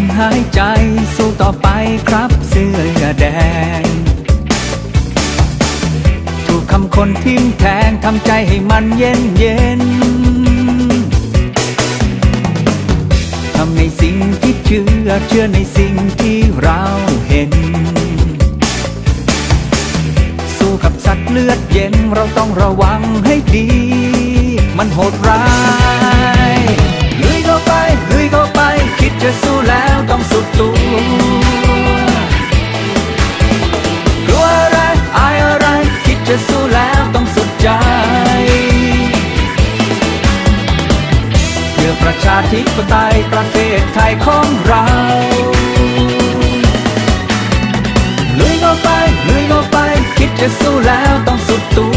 มหายใจสู้ต่อไปครับเสื้อแดง ถูกคำคนทิ่มแทงทำใจให้มันเย็นเย็นทำในสิ่งที่เชื่อเชื่อในสิ่งที่เราเห็น สู้กับสัตว์เลือดเย็นเราต้องระวังให้ดี มันโหดร้าย ประชาธิปไตยประเทศไทยของเราลุยเข้าไปลุยเข้าไป คิดจะสู้แล้วต้องสุดตัว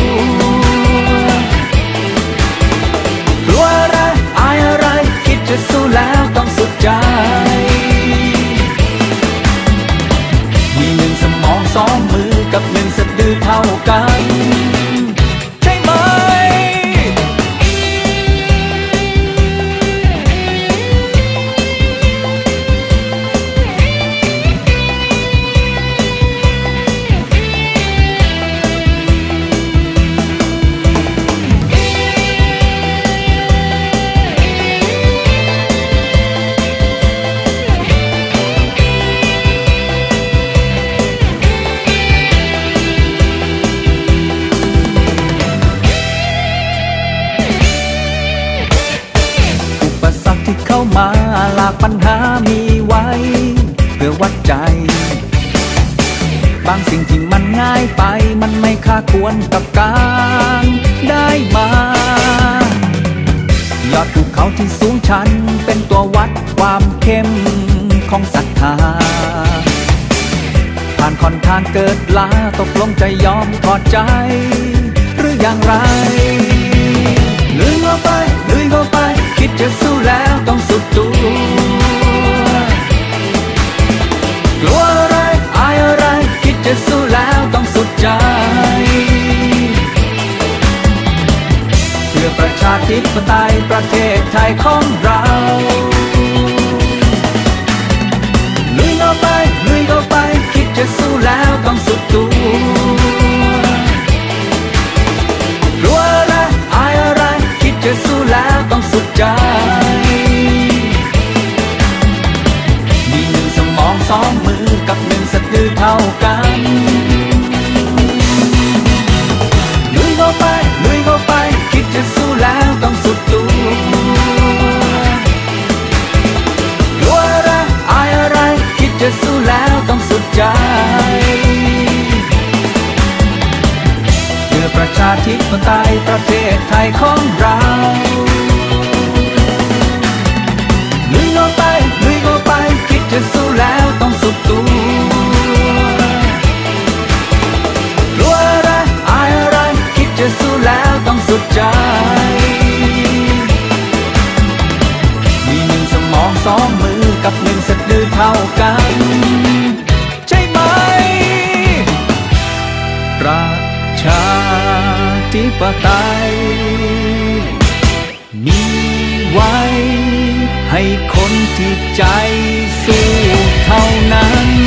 ากปัญหามีไว้ เพื่อวัดใจ บางสิ่งที่มันง่ายไป มันไม่ค่าควรกับการได้มายอดภูเขาที่สูงชัน เป็นตัววัดความเข้มของศรัทธาผ่านคอนทางเกิดลาตกลงใจยอมถอดใจ หรืออย่างไร ธิปไตยประเทศไทยของเราลุยเข้าไปลุยเข้าไป คิดจะสู้แล้วต้องสุดตัวกลัวอะไรอายอะไร คิดจะสู้แล้วต้องสุดใจ มีหนึ่งสมองสองมือกับหนึ่งสะดือเท่ากัน ชาธิปไตยประเทศไทยของเราลุยเข้าไปลุยเข้าไป คิดจะสู้แล้วต้องสุดตัวกลัวอะไรอายอะไร คิดจะสู้แล้วต้องสุดใจ มีหนึ่งสมองสองมือกับหนึ่งสะดือเท่ากัน ธิปไตย มีไว้ให้คนที่ใจสู้เท่านั้น